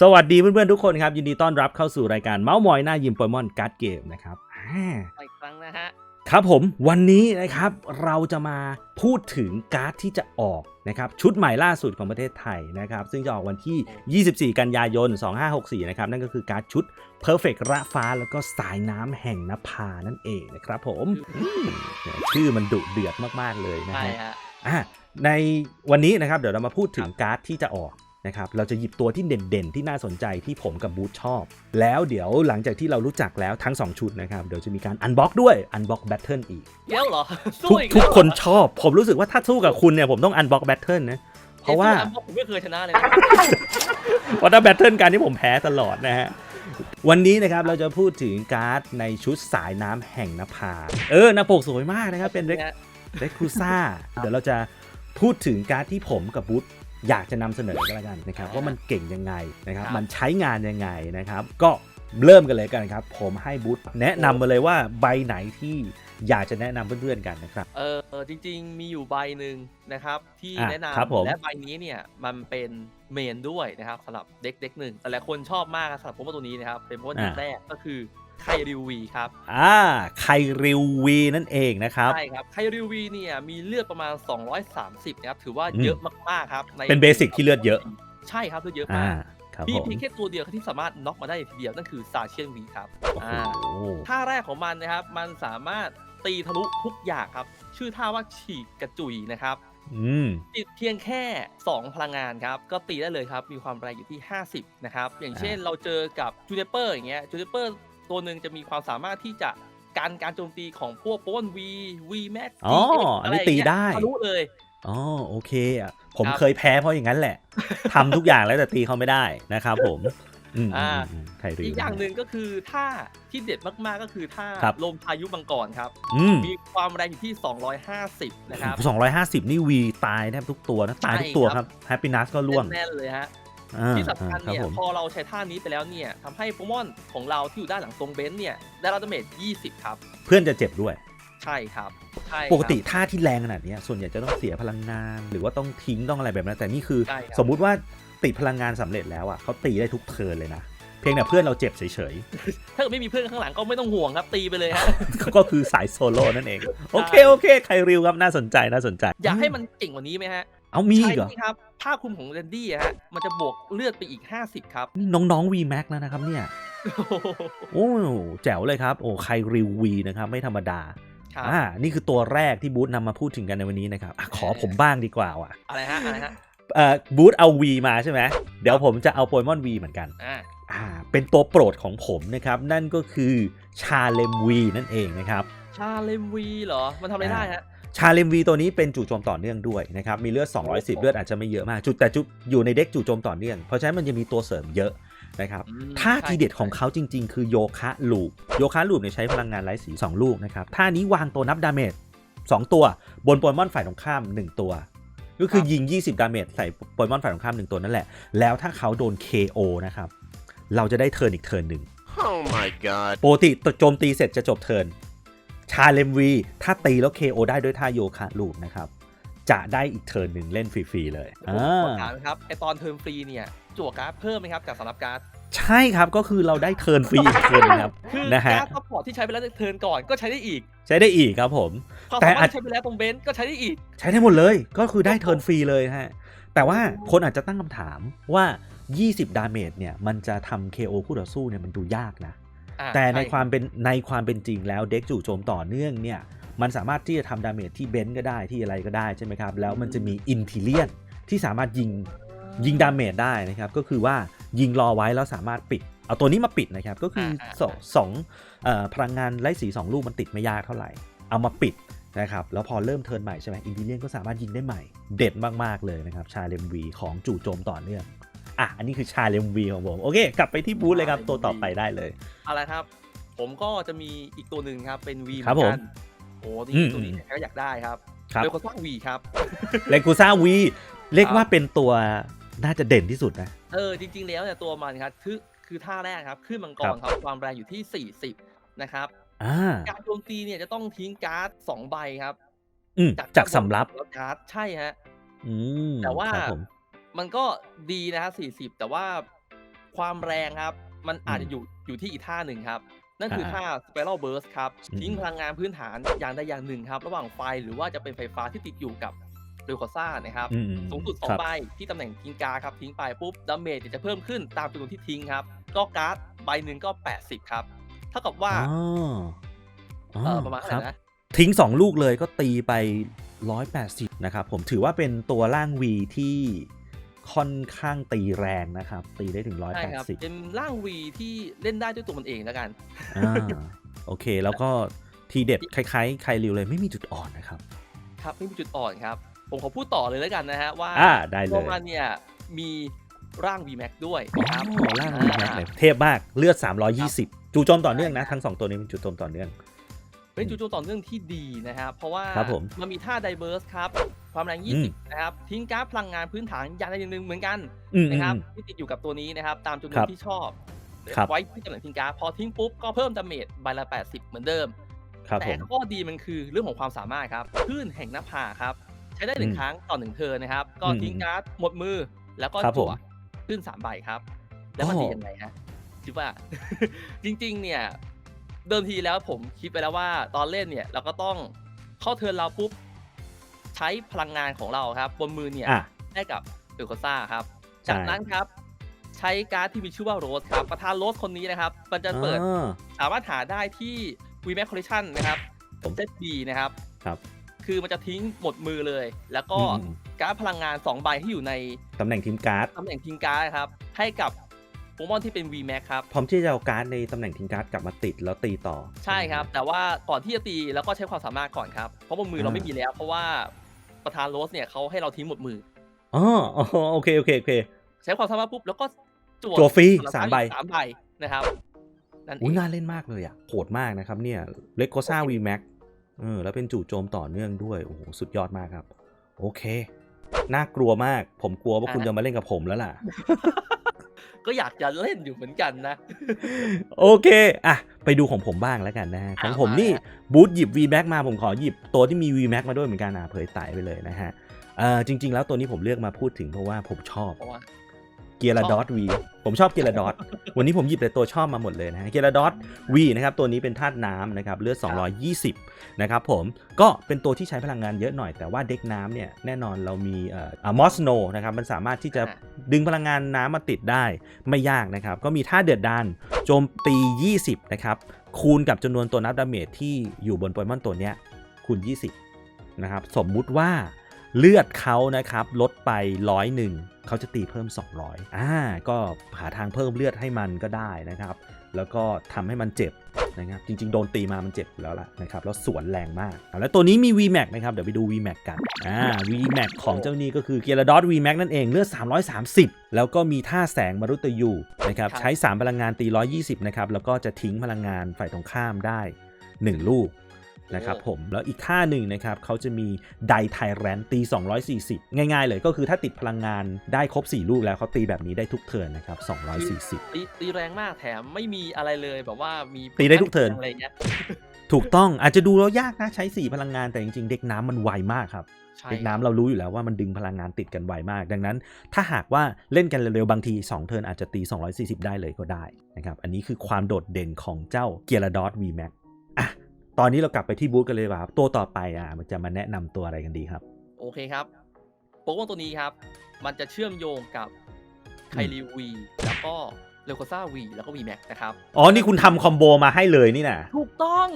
สวัสดีเพื่อนๆทุกคนครับ ยินดีต้อนรับเข้าสู่รายการเมาส์มอยหน้ายิมโปเกมอนการ์ดเกมนะครับอ่าอีกครั้งนะฮะครับผมวันนี้นะครับเราจะมาพูดถึงการ์ดที่จะออกนะครับชุดใหม่ล่าสุดของประเทศไทยนะครับ ซึ่งจะออกวันที่ 24 กันยายน 2564 นะครับ นั่นก็คือการ์ดชุด Perfect ระฟ้าแล้วก็สายน้ำแห่งนภานั่นเองนะครับผมอืมชื่อมันดุเดือดมากๆเลยนะใช่ฮะฮะอะในวันนี้นะครับเดี๋ยวเรามาพูดถึงการ์ดที่จะออก นะครับเราจะหยิบตัวที่เด่นๆ ที่น่าสนใจที่ผมกับบูธชอบ แล้วเดี๋ยวหลังจากที่เรารู้จักแล้วทั้ง 2 ชุดนะครับ เดี๋ยวจะมีการอันบ็อกด้วยอันบ็อกแบทเทิลอีกเดี๋ยวเหรอทุกอีทุกแล้วเหรอคนชอบ ผมรู้สึกว่าถ้าสู้กับคุณเนี่ยผมต้องอันบ็อกแบทเทิลนะเพราะว่าเอ้ยสู้อันบอกผมไม่เคยชนะเลยนะเพราะถ้าแบทเทิลการที่ผมแพ้ตลอดนะฮะวันนี้นะครับเราจะพูดถึงการ์ดในชุดสายน้ำแห่งนภาเออหน้าปกสวยมากนะครับเป็นเรนะฮะเรคูซ่าเดี๋ยวเราจะพูดถึงการ์ดที่ผมกับบุ๊ท อยากจะนำเสนอกันแล้วกันนะครับว่ามันเก่งยังไงนะครับมันใช้งานยังไงนะครับ ก็เริ่มกันเลยกันครับ ผมให้บุ๊ทแนะนำมาเลยว่าใบไหนที่อยากจะแนะนำเพื่อนๆกันนะครับ เออจริง ๆ มีอยู่ใบหนึ่งนะครับ ที่อะแนะนครับผมำและใบนี้เนี่ยมันเป็นเมนด้วยนะครับสำหรับเด็กเด็กหนึ่งแต่หลายคนชอบมากสำหรับผมว่าตัวนี้นะครับเป็นเพราะว่าจุดแรกก็คือ ไคริววีครับ อ่าไคริววีนั่นเองนะครับ ใช่ครับ ไคริววีเนี่ยมีเลือดประมาณ 230นะครับ ถือว่าอืมเยอะมากๆครับในเป็นเบสิกที่เลือดเยอะ ใช่ครับเลือดเยอะอ่ามากครับมีผมเพียงแค่ตัวเดียวที่สามารถน็อกมาได้ทีเดียวนั่นคือซาเชียนวีครับโอ้อ่าโหท่าแรกของมันนะครับ มันสามารถตีทะลุทุกอย่างครับ ชื่อท่าว่าฉีกกระจุยนะครับอืมติดเพียงแค่ 2 พลังงานครับ ก็ตีได้เลยครับ มีความแรงอยู่ที่ 50 นะครับ อย่างเช่นเราเจอกับจูเนเปอร์อย่างเงี้ยจูเนเปอร์ ตัวหนึ่งจะมีความสามารถที่จะการการโจมตีของพวกโปนวีวีแม็กอ๋ออันนี้ตีได้ทะลุเลยอ๋อโอเคอะผมครับเคยแพ้เพราะอย่างนั้นแหละทำทุกอย่างแล้วแต่ตีเขาไม่ได้นะครับผมอืมอ่าอืมอืมไคริวอีกอย่างหนึ่งก็คือท่าที่เด็ดมาก ๆ ก็คือท่าครับลมพายุมังกรครับอืมมีความแรงอยู่ที่ 250 นะครับสองร้อยห้าสิบนี่วีตายแทบทุกตัวนะ ตายทุกตัวใช่คครัรับบแฮปปี้นัสก็ล่วงแน่นๆเลยฮะอ่า ที่สำคัญอ่าเนี่ยรับผมพอเราใช้ท่านี้ไปแล้วเนี่ยทำให้โปเกมอนของเราที่อยู่ด้านหลังตรงเบนซ์เนี่ยได้รับดาเมจ20 ครับ เพื่อนจะเจ็บด้วย ใช่ครับใช่ครับปกติท่าที่แรงขนาดเนี้ยส่วนใหญ่จะต้องเสียพลังงาน หรือว่าต้องทิ้งต้องอะไรแบบนั้นแต่นี่คือใช่ครับสมมุติว่าติดพลังงานสำเร็จแล้วอะเขาตีได้ทุกเทิร์นเลยนะเพียงแต่เพื่อนเราเจ็บเฉยถ้าเกิดไม่มีเพื่อนข้างหลังก็ไม่ต้องห่วงครับตีไปเลยฮะๆก็คือสายโซโล่นั่นเอง โอเค โอเคไคริวครับน่าสนใจน่าสนใจ อยากให้มันเก่งกว่านี้ไหมฮะ เอามีอีใช่กเหรอนี่ครับ ผ้าคลุมของเรนดี้อะฮะมันจะบวกเลือดไปอีก 50 ครับ นี่น้องๆ VMAX แล้วนะครับเนี่ย โอ้แจ๋วเลยครับ โอ้ไคริววีนะครับ ไม่ธรรมดาครับอ่านี่คือตัวแรกที่บูธนำมาพูดถึงกันในวันนี้นะครับอะขอผมบ้างดีกว่าว่ะอะไรฮะอะไรฮะเอ่อบูธเอา V มาใช่ไหมเดี๋ยวผมจะเอาโปเกมอน V เหมือนกันอ่าอ่าเป็นตัวโปรดของผมนะครับ นั่นก็คือชาเลม V นั่นเองนะครับ ชาเลมวีเหรอ มันทำอะไรได้ฮะ ชาเลม V ตัวนี้เป็นจู่โจมต่อเนื่องด้วยนะครับ มีเลือด 210 เลือดอาจจะไม่เยอะมาก จุดแต่จุดอยู่ในเด็กจู่โจมต่อเนื่อง เพราะฉะนั้นมันจะมีตัวเสริมเยอะนะครับอืมท่าใช่ทีเด็ดของเขาจริง ๆ คือโยคะลูป โยคะลูปเนี่ยใช้พลังงานไร้สี2ลูกนะครับ ท่านี้วางตัวนับดาเมจ2ตัว บนโปเกมอนฝ่ายตรงข้าม 1 ตัว ก็คือยิง 20 ดาเมจใส่โปเกมอนฝ่ายตรงข้าม 1 ตัวนั่นแหละ แล้วถ้าเขาโดน KO นะครับ เราจะได้เทิร์นอีกเทิร์นหนึ่ง Oh my god. ปกติโจมตีเสร็จจะจบเทิร์น ชาเลมวีถ้าตีแล้ว KO ได้ด้วยท่าโยคะลูปนะครับ จะได้อีกเทิร์นหนึ่งเล่นฟรีๆเลยผมอ่า ขอถามนะครับไอตอนเทอมฟรีเนี่ยจั่วการ์ดเพิ่มไหมครับจากสำหรับการ์ดใช่ครับก็คือเราได้เทิร์นฟรีอีกเทิร์นหนึงครับ คือนะฮะ การ์ดซัพพอร์ตที่ใช้ไปแล้วในเทิร์นก่อนก็ใช้ได้อีกใช้ได้อีกครับผม ความแต่สามารอาถจ ที่ใช้ไปแล้วตรงเบนซ์ก็ใช้ได้อีก ใช้ได้หมดเลยก็คือได้เทิร์นฟรีเลยฮะ แต่ว่าคนอาจจะตั้งคำถามว่า 20 ดาเมจเนี่ย มันจะทำ KO คู่ต่อสู้เนี่ยมันดูยากนะอ่า แต่ในช่ความเป็นในความเป็นจริงแล้วเด็กจู่โจมต่อเนื่องเนี่ยมันสามารถที่จะทำดาเมจที่เบนซ์ก็ได้ที่อะไรก็ได้ใช่ไหมครับ แล้วมันจะมีอินทิเลียนที่สามารถยิงยิงดาเมจได้นะครับก็คือว่ายิงรอไว้แล้วสามารถปิด เอาตัวนี้มาปิดนะครับ ก็คืออาสองสองเอ่อพลังงานไร้สี 2 ลูกมันติดไม่ยากเท่าไหร่ เอามาปิดนะครับแล้วพอเริ่มเทิร์นใหม่ใช่ไหมอินทิเลียนก็สามารถยิงได้ใหม่ เด็ดมาก ๆ เลยนะครับ ชาเลมวีของจู่โจมต่อเนื่อง อะอันนี้คือชาเลมวีของผม โอเค กลับไปที่บูธเลยครับ ตัวต่อไปได้เลยอะไรครับ ผมก็จะมีอีกตัวหนึ่งครับเป็นวีครับผมโอ้จอืริมงๆตัวนี้ใครก็อยากได้ครับครับเป็นคนสร้างวีครับเลกูซ่าวีเรียกว่าเป็นตัวน่าจะเด่นที่สุดนะ เออ จริง ๆ แล้วเนี่ยตัวมันครับคือคือท่าแรกครับขึ้นมังกครัรบครับความแรงอยู่ที่ 40 นะครับอ่าการโจมตีเนี่ยจะต้องทิ้งการ์ดสองใบครับอืมจากสำรับแล้วการ์ดใช่ฮะอืมแต่ว่าครับผ มมันก็ดีนะฮะ40แต่ว่าความแรงครับ มันอาจจะอยู่อยู่ที่อีกท่าหนึ่งครับ นั่นคือท่า Spiral Burst ครับอืมทิ้งพลังงานพื้นฐานอย่างใดอย่างหนึ่งครับ ระหว่างไฟหรือว่าจะเป็นไฟฟ้าที่ติดอยู่กับเรโคซ่านะครับอืมสูงสุดครับ2ใบที่ตำแหน่งทิ้งการ์ดครับทิ้งไปปุ๊บดาเมจจะเพิ่มขึ้นตามจำนวนที่ทิ้งครับ ก็การ์ดใบหนึ่งก็ 80 ครับ เท่ากับว่าอ๋ออ๋อเออประมาณคเท่ารับไหร่นะทิ้ง 2 ลูกเลยก็ตีไป 180 นะครับ ผมถือว่าเป็นตัวร่าง V ที่ ค่อนข้างตีแรงนะครับ ตีได้ถึง ใช่ครับ 180 เป็นร่างวีที่เล่นได้ด้วยตัวมันเองแล้วกัน อ่าโอเค แล้วก็ทีเด็ดคล้ายๆใครริวเลยไม่มีจุดอ่อนนะครับ ครับไม่มีจุดอ่อนครับ ผมขอพูดต่อเลยแล้วกันนะฮะว่าอ่าได้เลตัวยมันเนี่ยมีร่าง VMAX ด้วยอ๋นะครับอร่างวีแม็กเลยเทพมากเลือด 320 จูโจมต่อเนื่องนะ ทั้ง 2 ตัวนี้เป็นจูโจมต่อเนื่อง เป็นจู่โจมต่อเนื่องที่ดีนะครับ เพราะว่าครับผมมันมีท่า Diverse ครับ ความแรงอืม20 นะครับ ทิ้งการ์ดพลังงานพื้นฐานอย่างใดอย่างหนึ่งเหมือนกันอืมนะครับอืมที่ติดอยู่กับตัวนี้นะครับ ตามจำนวครันบที่ชอบครับไว้ที่ตำแหน่งทิ้งการ์ดพอทิ้งปุ๊บก็เพิ่มดาเมจใบละ 80 เหมือนเดิมครับแต่ผมข้อดีมันคือเรื่องของความสามารถครับคลื่นแห่งหน้าผาครับ ใช้ได้หนึ่งอืมครั้งต่อหนึ่งเทิร์นนะครับ ก็อืมทิ้งการ์ดหมดมือแล้วก็ครับผมจั่วคลื่นสามใบครับ แล้วมันโอ้ดียังไงฮะคิดว่าจริง ๆ เนี่ย เดิมทีแล้วผมคิดไปแล้วว่าตอนเล่นเนี่ยเราก็ต้องเข้าเทิร์นเราปุ๊บใช้พลังงานของเราครับ บนมือเนี่ยอะให้กับเอลโคซ่าครับ ใช่ จากนั้นครับ ใช้การ์ดที่มีชื่อว่าโรสครับประธานโรสคนนี้นะครับ มันจะเปิด อ่า สามารถหาได้ที่ v m a x Collection นะครับผมเซต B นะครับ ครับ คือมันจะทิ้งหมดมือเลย แล้วก็อืมการ์ดพลังงาน 2 ใบที่อยู่ในตำแหน่งทีมการ์ด ตำแหน่งทิ้งการ์ดครับ ให้กับ โปเกมอนที่เป็น V Max ครับ พร้อมที่จะเอาการ์ดในตำแหน่งทีมการ์ดกลับมาติดแล้วตีต่อ ใช่ครับ แต่ว่าก่อนที่จะตีแล้วก็ใช้ความสามารถก่อนครับ เพราะบนมือเราอ่าไม่มีแล้ว เพราะว่าประธานโรสเนี่ยเขาให้เราทิ้งหมดมืออ๋ออ๋อโอเคโอเคโอเค ใช้ความสามารถปุ๊บแล้วก็จั่วจั่วฟรีพลังสามใบสามใบนะครับนั่นเออุ้ยงน่าเล่นมากเลยอะโหดมากนะครับเนี่ยเลโกซ่าวีแม็กเออแล้วเป็นจู่โจมต่อเนื่องด้วยโอ้โหสุดยอดมากครับ โอเค น่ากลัวมาก ผมกลัวว่าคุณจะมาเล่นกับผมแล้วล่ะ ก็อยากจะเล่นอยู่เหมือนกันนะ โอเคอะไปดูของผมบ้างแล้วกันนะฮะของผมนี่มาฮะบูธหยิบ V Max มาผมขอหยิบตัวที่มี V Max มาด้วยเหมือนกันนะเผยไตไปเลยนะฮะเอ่อจริง ๆ แล้วตัวนี้ผมเลือกมาพูดถึงเพราะว่าผมชอบ เพราะว่าเกียร์ดอทวีผมชอบเกียร์ดอทวันนี้ผมหยิบแต่ตัวชอบมาหมดเลยนะฮะเกียร์ดอทวีนะครับตัวนี้เป็นธาตุน้ำนะครับเลือด 220 นะครับผมก็เป็นตัวที่ใช้พลังงานเยอะหน่อยแต่ว่าเด็กน้ำเนี่ยแน่นอนเรามีเอ่อมอสโนนะครับมันสามารถที่จะอ่าดึงพลังงานน้ำมาติดได้ไม่ยากนะครับ ก็มีท่าเดือดดานโจมตี 20 นะครับ คูณกับจำนวนตัวนับดาเมจที่อยู่บนโปเกมอนตัวเนี้ยคูณ 20 นะครับ สมมุติว่า เลือดเขานะครับลดไปร้อยหนึ่งเขาจะตีเพิ่ม 200อ่าก็หาทางเพิ่มเลือดให้มันก็ได้นะครับ แล้วก็ทำให้มันเจ็บนะครับจริง ๆ โดนตีมามันเจ็บอยู่แล้วล่ะนะครับแล้วสวนแรงมากอะแล้วตัวนี้มี VMAX นะครับเดี๋ยวไปดู VMAX กันอ่า VMAX ของเจ้านี้ก็คือเกียร์ดอท VMAX นั่นเองเลือด 330 แล้วก็มีท่าแสงมรุตยูนะครับครับใช้ 3 พลังงานตี 120 นะครับแล้วก็จะทิ้งพลังงานฝ่ายตรงข้ามได้ 1 ลูก นะครับผมแล้วอีกท่าหนึ่งนะครับเขาจะมีไดไทแรนตี 240 ง่าย ๆ เลยก็คือถ้าติดพลังงานได้ครบ 4 ลูกแล้วเขาตีแบบนี้ได้ทุกเทิร์นนะครับ 240 ตีตีแรงมากแถมไม่มีอะไรเลยแบบว่ามีตีได้ทุกเทิร์นอะไรเงี้ยถูกต้องอาจจะดูแล้วยากนะใช้ 4 พลังงานแต่จริงๆ เด็กน้ำมันไวมากครับใช่เด็กน้ำเรารู้อยู่แล้วว่ามันดึงพลังงานติดกันไวมาก ดังนั้น ถ้าหากว่าเล่นกันเร็วๆ บางที 2 เทิร์นอาจจะตี 240 ได้เลยก็ได้นะครับอันนี้คือความโดดเด่นของเจ้าเกียร์ดอท VMAX อะ ตอนนี้เรากลับไปที่บูธกันเลยดีกว่าครับตัวต่อไปอะมันจะมาแนะนำตัวอะไรกันดีครับ โอเคครับโปเกมอนตัวนี้ครับ มันจะเชื่อมโยงกับไคลีวี แล้วก็เลโคซ่าวีแล้วก็วีแม็กนะครับ อ๋อ นี่คุณทำคอมโบมาให้เลยนี่นะถูกต้อง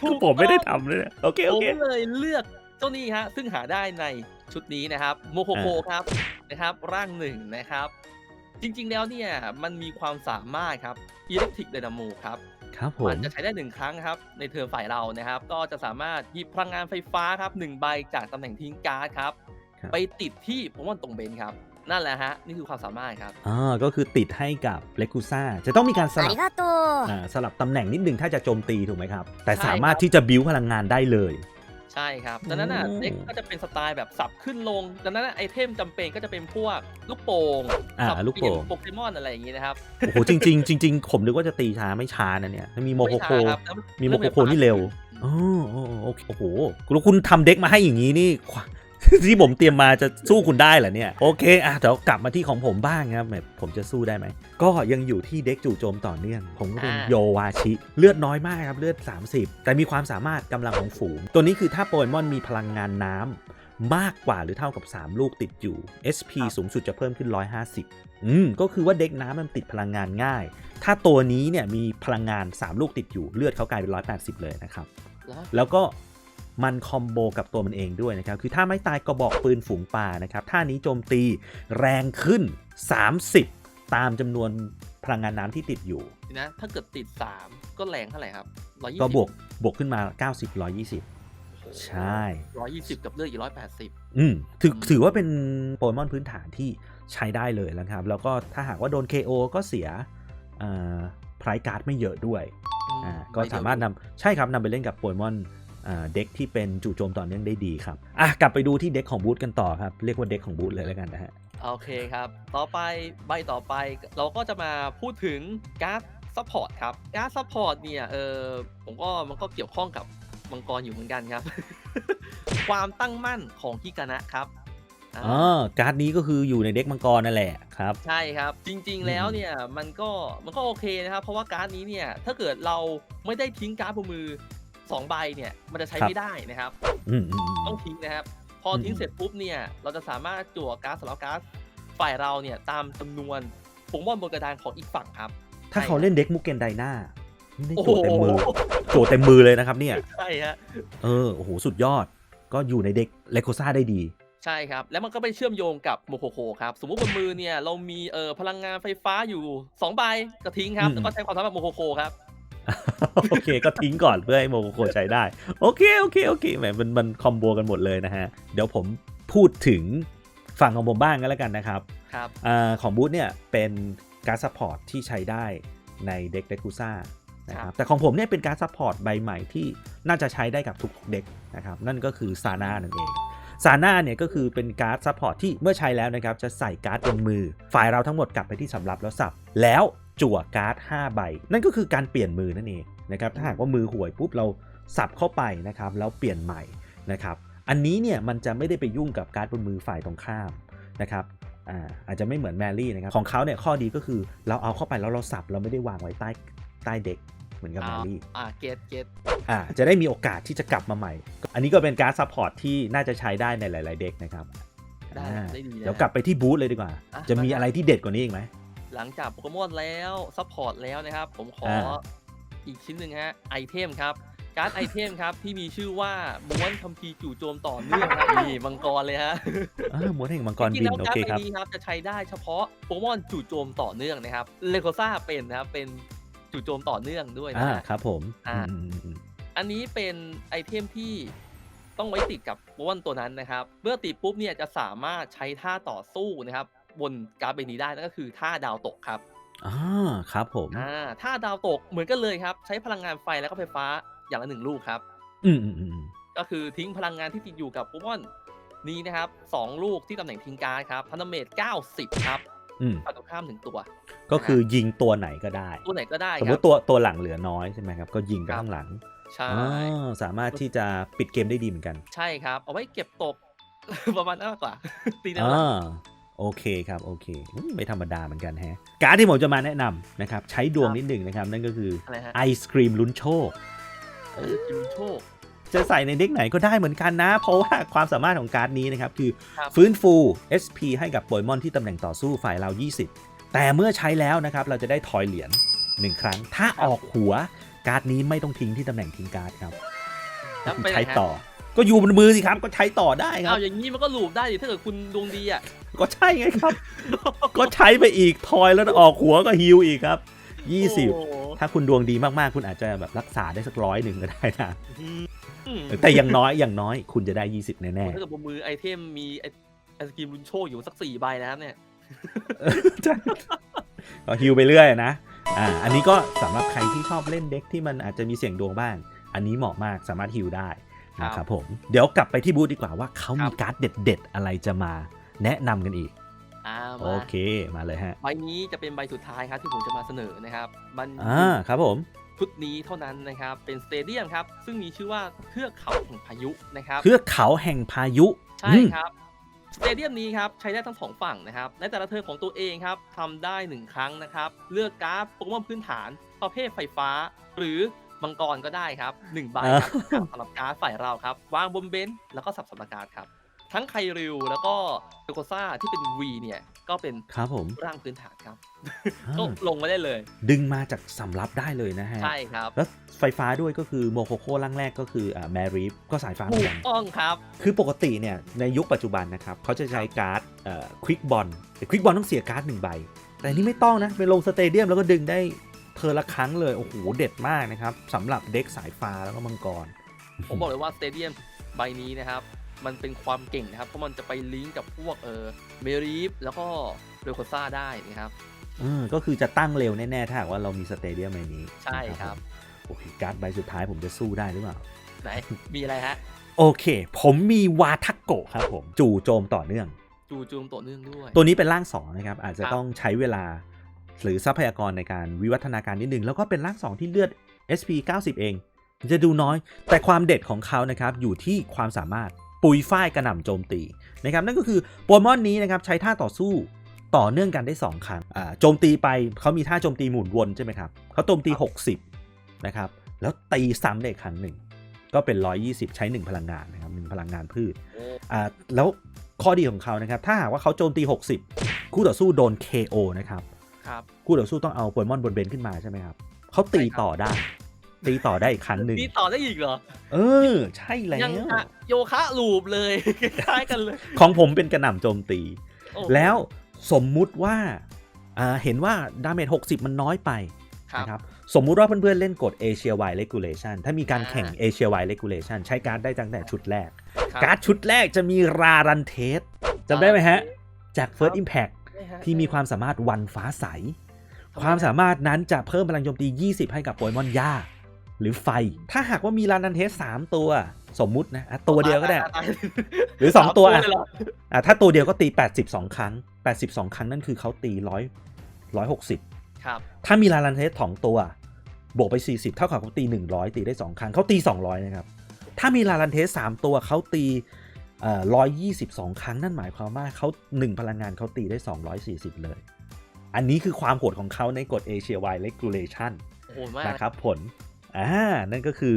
คือผมไม่ได้ทำเลยนะโอเคโอผมเค เลยเลือกเจ้านี้ฮะซึ่งหาได้ในชุดนี้นะครับโมโคโคครับนะครับ ร่างหนึ่งนะครับ จริงๆแล้วเนี่ยมันมีความสามารถครับอิเล็กทริกไดนาโมครับ ครับผ มั ม นจะใช้ได้หนึ่งครั้งครับ ในเทอมฝ่ายเรานะครับ ก็จะสามารถหยิบพลังงานไฟฟ้าครับหนึ่งใบจากตำแหน่งทิ้งการ์ดครับ ครับ ไปติดที่โปเกมอนตรงเบนครับ นั่นแหละฮะ นี่คือความสามารถครับ อ่าก็คือติดให้กับเลกูซ่าจะต้องมีการส あ ลับ りがとう อ่าสลับตำแหน่งนิดนึงถ้าจะโจมตีถูกไหมครับ แต่ ใช่ สามารถ ครับ ที่จะบิวพลังงานได้เลย ใ ช่ครับดังนั้นอะอืมเด็กก็จะเป็นสไตล์แบบสับขึ้นลงดังนั้นอะไอเทมจำเป็นก็จะเป็นพวกลูกโป่งอ่าสับลูกโป่งเปลี่ยนโปเกมอนอะไรอย่างงี้นะครับโอ้โหจริงๆจริงๆผมนึกว่าจะตีช้าไม่ช้านะเนี่ยถ้ามีโมโคโคไช้ารับแล้วมีโมเริ่โคโคนี่เร็วอ๋ออ๋อโอเคโอ้โหแล้วคุณทำเด็กมาให้อย่างนี้นี่ควา ที่ผมเตรียมมาจะสู้คุณได้เหรอเนี่ยโอเคอะเดี๋ยวกลับมาที่ของผมบ้างครับแหมผมจะสู้ได้ไหมก็ยังอยู่ที่เด็กจู่โจมต่อเนื่อง ผมก็เป็นอ่าโยวาชิ เลือดน้อยมากครับเลือด 30 แต่มีความสามารถกำลังของฝูง ตัวนี้คือถ้าโปเกมอนมีพลังงานน้ำมากกว่าหรือเท่ากับ 3 ลูกติดอยู่ SP สูงสุดจะเพิ่มขึ้น 150 อืม ก็คือว่าเด็กน้ำมันติดพลังงานง่าย ถ้าตัวนี้เนี่ยมีพลังงาน 3 ลูกติดอยู่ เลือดเขากลายเป็น 180 เลยนะครับ แล้วแล้วก็ มันคอมโบกับตัวมันเองด้วยนะครับ คือถ้าไม่ตายกระบอกปืนฝูงป่านะครับท่านี้โจมตีแรงขึ้น 30 ตามจำนวนพลังงานน้ำที่ติดอยู่นะถ้าเกิดติด 3 ก็แรงเท่าไหร่ครับร้อยยี่ก็สิบวกบวกขึ้นมา 90 120 ใช่ร้อยยี่สิบกับเลือดอีกร้อยแปดสิบอืมถืออืมถือว่าเป็นโปเกมอนพื้นฐานที่ใช้ได้เลยแล้วครับ แล้วก็ถ้าหากว่าโดน KO ก็เสียไพรการ์ดไม่เยอะด้วยอ่าก็สามารถนำใช่ครับนำไปเล่นกับโปเกมอนอ่า เด็กที่เป็นจู่โจมต่อเนื่องได้ดีครับอะกลับไปดูที่เด็กของบูธกันต่อครับ เรียกว่าเด็กของบูธเลยแล้วกันนะฮะโอเคครับ ต่อไปใบต่อไปเราก็จะมาพูดถึงการ์ดซัพพอร์ตครับ การ์ดซัพพอร์ตเนี่ยเออผมก็มันก็เกี่ยวข้องกับมังกรอยู่เหมือนกันครับ ความตั้งมั่นของฮิกานะครับอ่าอ๋อการ์ดนี้ก็คืออยู่ในเด็กมังกรนั่นแหละครับ ใช่ครับ จริง ๆ แล้วเนี่ยมันก็มันก็โอเคนะครับ เพราะว่าการ์ดนี้เนี่ยถ้าเกิดเราไม่ได้ทิ้งการ์ดบนมือ สองใบเนี่ยมันจะใช้ครับไม่ได้นะครับ อืมอืมอืมต้องทิ้งนะครับ พอทิ้งอืม เสร็จปุ๊บเนี่ยเราจะสามารถจั่วการ์ดสำหรับการ์ดฝ่ายเราเนี่ยตามจำนวนผงบอลบนกระดานของอีกฝั่งครับ ถ้าเขาเล่นเด็กมุกเกนไดนานี่โอ้โจโหเต็มมือ โจเต็มมือเลยนะครับเนี่ย ใช่ฮะ เออ โอ้โห สุดยอด ก็อยู่ในเด็กเลโคซ่าได้ดี ใช่ครับ แล้วมันก็ไปเชื่อมโยงกับโมโคโคครับ สมมุติบนมือเนี่ยเรามีเอ่อพลังงานไฟฟ้าอยู่2ใบก็ทิ้งครับ อืม แล้วก็ใช้ความสามารถโมโคโคครับ โอเคก็ทิ้งก่อนเพื่อให้โมโคใช้ได้ โอเคโอเคโอเคแหมมันมันคอมโบกันหมดเลยนะฮะ เดี๋ยวผมพูดถึงฝั่งของผมบ้างกันแล้วกันนะครับครับอาของบูธเนี่ยเป็นการ์ดซัพพอร์ตที่ใช้ได้ในเด็กเดคูซ่านะคครัรับบแต่ของผมเนี่ยเป็นการ์ดซัพพอร์ตใบใหม่ที่น่าจะใช้ได้กับทุกเด็กนะครับนั่นก็คือซาน่านั่นเองซาน่าเนี่ยก็คือเป็นการ์ดซัพพอร์ตที่เมื่อใช้แล้วนะครับจะใส่การ์ดบนมือ ฝ่ายเราทั้งหมดกลับไปที่สำรับแล้วสับ แล้ว จั่วการ์ด5ใบ นั่นก็คือการเปลี่ยนมือนั่นเองนะครับถ้าหากว่ามือห่วยปุ๊บเราสับเข้าไปนะครับแล้วเปลี่ยนใหม่นะครับอันนี้เนี่ยมันจะไม่ได้ไปยุ่งกับการ์ดบนมือฝ่ายตรงข้ามนะครับอ่าอาจจะไม่เหมือนแมรี่นะครับของเขาเนี่ยข้อดีก็คือเราเอาเข้าไปแล้วเราสับเราไม่ได้วางไว้ใต้ใต้เด็กเหมือนกับแมรี่อ่าเกตเกตอ่าจะได้มีโอกาสที่จะกลับมาใหม่ อันนี้ก็เป็นการ์ดซัพพอร์ตที่น่าจะใช้ได้ในหลาย ๆ เด็กนะครับได้อ่าได้ดีนะเดี๋ยวกลับไปที่บูธเลยดีกว่าอะจะมีได้อะไรที่เด็ดกว่านี้อีกไหม หลังจากโปเกมอนแล้วซัพพอร์ตแล้วนะครับ ผมขออ่าอีกชิ้นหนึ่งฮะไอเทมครับ การ์ดไอเทมครับที่มีชื่อว่าม้วนคัมภีร์จู่โจมต่อเนื่องครับนี่มังกรเลยฮะอ่าหมวดแห่งมังกรจริบิงๆนแล้วโอการ์เคดใบครับนี้ครับจะใช้ได้เฉพาะโปเกมอนจู่โจมต่อเนื่องนะครับเลโคซ่าเป็นนะครับเป็นจู่โจมต่อเนื่องด้วยนะอ่าฮะครับผมอ่าอืมอืมอืมอันนี้เป็นไอเทมที่ต้องไว้ติดกับโปเกมอนตัวนั้นนะครับ เมื่อติดปุ๊บเนี่ยจะสามารถใช้ท่าต่อสู้นะครับ บนการ์ดใบนี้ได้นั่นก็คือท่าดาวตกครับอ่าครับผมอ่าท่าดาวตกเหมือนกันเลยครับ ใช้พลังงานไฟแล้วก็ไฟฟ้าอย่างละหนึ่งลูกครับ อืมอืมอืมอืมก็คือทิ้งพลังงานที่ติดอยู่กับโปเกมอนนี้นะครับสองลูกที่ตำแหน่งทิ้งการ์ดครับพันธเมตร90ครับอืมฝั่งตรงข้ามหนึ่งตัว ก็คือยิงตัวไหนก็ได้ ตัวไหนก็ได้สมคมรับติตัวตัวหลังเหลือน้อยใช่ไหมครับก็ยิงไปครับข้างหลังใช่อ๋อสามารถที่จะปิดเกมได้ดีเหมือนกัน ใช่ครับ เอาไว้เก็บตกประมาณนั้นมากกว่าตีนั่นอ่แหละา โอเคครับโอเคอืมไม่ธรรมดาเหมือนกันแฮะการ์ดที่ผมจะมาแนะนำนะครับใช้ดวงนิดหนึ่งนะครับ นั่นก็คืออะไรฮะ ไอศครีมลุ้นโชคเออกินโชค จะใส่ในเด็กไหนก็ได้เหมือนกันนะ เพราะว่าความสามารถของการ์ดนี้นะครับ คือครับ ฟื้นฟู SP ให้กับโปเกมอนที่ตำแหน่งต่อสู้ฝ่ายเรา 20 แต่เมื่อใช้แล้วนะครับ เราจะได้ทอยเหรียญหนึ่งครั้ง ถ้าออกหัวการ์ดนี้ไม่ต้องทิ้งที่ตำแหน่งทิ้งการ์ดครับแล้วคือไปไหนใช้ฮะต่อ ก็อยู่บนมือสิครับ ก็ใช้ต่อได้ครัเอาบอย่างนี้มันก็ลูปได้ดิถ้าเกิดคุณดวงดีอะก็ใช่ไงครับ ก็ใช้ไปอีกทอยแล้วออกหัวก็ฮิวอีกครับโอ้โห20ถ้าคุณดวงดีมากๆ คุณอาจจะแบบรักษาได้สักร้อยหนึ่งก็ได้นะอืมแต่อย่างน้อยอย่างน้อย คุณจะได้20แน่ถ้าเกิดบนมือไอเทมมีไอไอศกรีมลุนโชคอยู่สักสี่ใบนะครับเนี่ยๆใช่ก็ฮิวไปเรื่อยนะอ่าอันนี้ก็สำหรับใครที่ชอบเล่นเด็กที่มันอาจจะมีเสียงดวงบ้าง อันนี้เหมาะมากสามารถฮิวได้ นะครับผม เดี๋ยวกลับไปที่บูธดีกว่าว่าเขามีการ์ดเด็ด ๆ อะไรจะมาแนะนำกันอีกอ่าโอมาเคมาเลยฮะ ใบนี้จะเป็นใบสุดท้ายครับที่ผมจะมาเสนอนะครับ มันอ่าครับผมชุดนี้เท่านั้นนะครับ เป็นสเตเดียมครับ ซึ่งมีชื่อว่าเทือกเขาแห่งพายุนะครับเทือกเขาแห่งพายุ ใช่อืมครับสเตเดียมนี้ครับใช้ได้ทั้งสองฝั่งนะครับในแต่ละเทิร์นของตัวเองครับทำได้หนึ่งครั้งนะครับ เลือกการ์ดโปเกมอนพื้นฐาน ประเภทไฟฟ้า หรือ มังกรก็ได้ครับหนึ่งใบครับสำหรับการ์ดฝ่ายเราครับ วางบนเบนช์แล้วก็สับสำนักการ์ดครับ ทั้งไคริวแล้วก็เดโกซ่าที่เป็น V เนี่ยก็เป็นครับผมร่างพื้นฐานครับอ่าก็ลงมาได้เลย ดึงมาจากสำรับได้เลยนะฮะ ใช่ครับ แล้วไฟฟ้าด้วยก็คือโมโคโค่ร่างแรกก็คืออ่าแมรีฟก็สายฟ้าเหมืถูอนกกันต้องครับ คือปกติเนี่ยในยุคปัจจุบันนะครับเขาจะใช้การ์ดควิกบอลแต่ควิกบอลต้องเสียการ์ดหนึ่งใบ แต่อันนี่ไม่ต้องนะไปลงสเตเดียมแล้วก็ดึงได้ เทอละครั้งเลยโอ้โหเด็ดมากนะครับสำหรับเด็กสายฟ้าแล้วก็มังกร ผมบอกเลยว่าสเตเดียมใบนี้นะครับ มันเป็นความเก่งนะครับ เพราะมันจะไปลิงก์กับพวกเออเมรีฟแล้วก็เรโคซ่าได้นะครับเออก็คือจะตั้งเร็วแน่ๆถ้าหากว่าเรามีสเตเดียมในนี้ใช่ครับนะผมโอเคการ์ดใบสุดท้ายผมจะสู้ได้หรือเปล่าไหนมีอะไรฮะโอเค ผมมีวาทักโกะครับผม จู่โจมต่อเนื่อง จูจูมต่อเนื่องด้วย ตัวนี้เป็นร่างสองนะครับ อาจจะครับต้องใช้เวลา หรือทรัพยากรในการวิวัฒนาการนิดนึง แล้วก็เป็นร่างสองที่เลือด SP 90 เอง จะดูน้อย แต่ความเด็ดของเขานะครับอยู่ที่ความสามารถปุยฝ้ายกระหน่ำโจมตีนะครับนั่นก็คือโปเกมอนนี้นะครับใช้ท่าต่อสู้ต่อเนื่องกันได้ 2 ครั้งโจมตีไปเขามีท่าโจมตีหมุนวนใช่ไหมครับเขาโจมตี 60นะครับแล้วตีซ้ำได้ครั้งหนึ่ง ก็เป็น 120 ใช้ 1 พลังงานนะครับหนึ่งพลังงานพืชอ่าแล้วข้อดีของเขานะครับถ้าหากว่าเขาโจมตี 60 คู่ต่อสู้โดน KO นะครับ ครับคู่ต่อสู้ต้องเอาโปเกมอนบนเบนขึ้นมาใช่ไหมครับเขาตีต่อได้ ตีต่อได้อีกครั้งหนึ่งนี่ต่อได้อีกเหรอ เออ ใช่แล้ยังวอะโยคะลูปเลยคล้ายๆกันเลย ของผมเป็นกระหน่ำโจมตีโอ้โหแล้วสมมุติว่าอ่าเห็นว่าดาเมจ60 มันน้อยไปครับนะครับสมมุติว่าเพื่อนๆเล่นกฎ Asia Wide Regulation ถ้ามีการแข่งอ่า Asia Wide Regulation ใช้การ์ดได้ตั้งแต่ชุดแรกครับการ์ดชุดแรกจะมีรารันเทสจำได้ไหมฮะ จาก First ครับ Impact ใช่ฮะ ที่มีความสามารถวันฟ้าใส ความสามารถนั้นจะเพิ่มพลังโจมตี 20 ให้กับโปเกมอนหญ้าหรือไฟ ถ้าหากว่ามีลานันเทส3ตัว สมมุตินะอะตัวเดียวก็ได้ตายหรือ 2 ตัวสามอะเลยเหรออะถ้าตัวเดียวก็ตี 82 ครั้ง 82 ครั้งนั่นคือเขาตี 100 160 ครับ ถ้ามีลาลันเทสสองตัว บวกไป 40 เท่ากับเขาตี 100 ตีได้ 2 ครั้งเขาตี 200 นะครับ ถ้ามีลาลันเทส3ตัวเขาตีเอ่อ 122 ครั้งนั่นหมายความว่าเขา1 พลังงานเขาตีได้ 240 เลย อันนี้คือความโหดของเขาในกฎ Asia Wide Regulation โอ้โหมากนะครับผลอ่านั่นก็คือ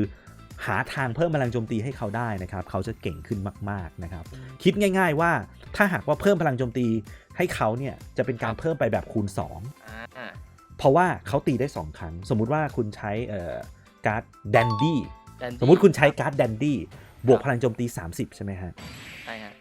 หาทางเพิ่มพลังโจมตีให้เขาได้นะครับ เขาจะเก่งขึ้นมาก ๆนะครับ คิดง่าย ๆ ว่าถ้าหากว่าเพิ่มพลังโจมตีให้เขาเนี่ยจะเป็นการเพิ่มไปแบบคูณ2อ่าเพราะว่าเขาตีได้ 2 ครั้ง สมมุติว่าคุณใช้เอ่อการ์ดแดนดี้แดนดี้สมมุติคุณใช้การ์ดแดนดี้ บวกครับพลังโจมตี 30 ใช่ไหมฮะ ใช่ฮะ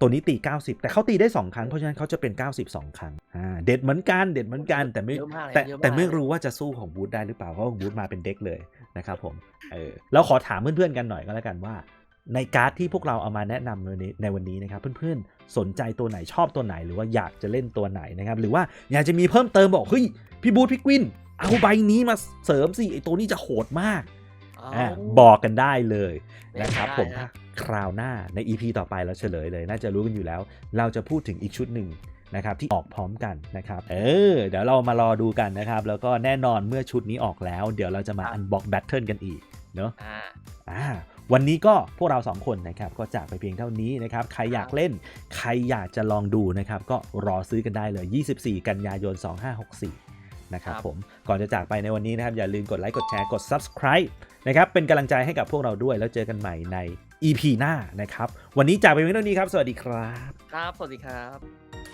ตัวนี้ตี 90 แต่เขาตีได้ 2 ครั้ง เพราะฉะนั้นเขาจะเป็น 92 ครั้ง อ่า เด็ดเหมือนกัน เด็ดเหมือนกัน แต่ไม่เยอะมากเลยแต่เยอะากแต่ไม่รู้ว่าจะสู้ของบูธได้หรือเปล่า เพราะของบูธมาเป็นเด็กเลยนะครับผม เออ เราขอถามเพื่อนๆกันหน่อยก็แล้วกันว่า ในการ์ดที่พวกเราเอามาแนะนำในวันนี้ในวันนี้นะครับ เพื่อนๆ สนใจตัวไหนชอบตัวไหน หรือว่าอยากจะเล่นตัวไหนนะครับ หรือว่าอยากจะมีเพิ่มเติมบอก เฮ้ย พี่บูธพี่กวิน เอาใบนี้มาเสริมสิ ไอตัวนี้จะโหดมากอะเา บอกกันได้เลยนะครับได้ผมนะคราวหน้าใน EP ต่อไปเราเฉลยเลย น่าจะรู้กันอยู่แล้ว เราจะพูดถึงอีกชุดหนึ่งนะครับที่ออกพร้อมกันนะครับ เออ เดี๋ยวเรามารอดูกันนะครับ แล้วก็แน่นอนเมื่อชุดนี้ออกแล้ว เดี๋ยวเราจะมา unbox battle กันอีกเนาะอ่าอ่าวันนี้ก็พวกเราสองคนนะครับก็จากไปเพียงเท่านี้นะครับ ใครอยากเล่น ใครอยากจะลองดูนะครับ ก็รอซื้อกันได้เลย 24 กันยายน 2564 นะครับครับผมก่อนจะจากไปในวันนี้นะครับ อย่าลืมกดไลค์กดแชร์กด subscribe นะครับเป็นกำลังใจให้กับพวกเราด้วย แล้วเจอกันใหม่ใน EP หน้านะครับ วันนี้จากไปเพียงเท่านี้ครับ สวัสดีครับ ครับ สวัสดีครับ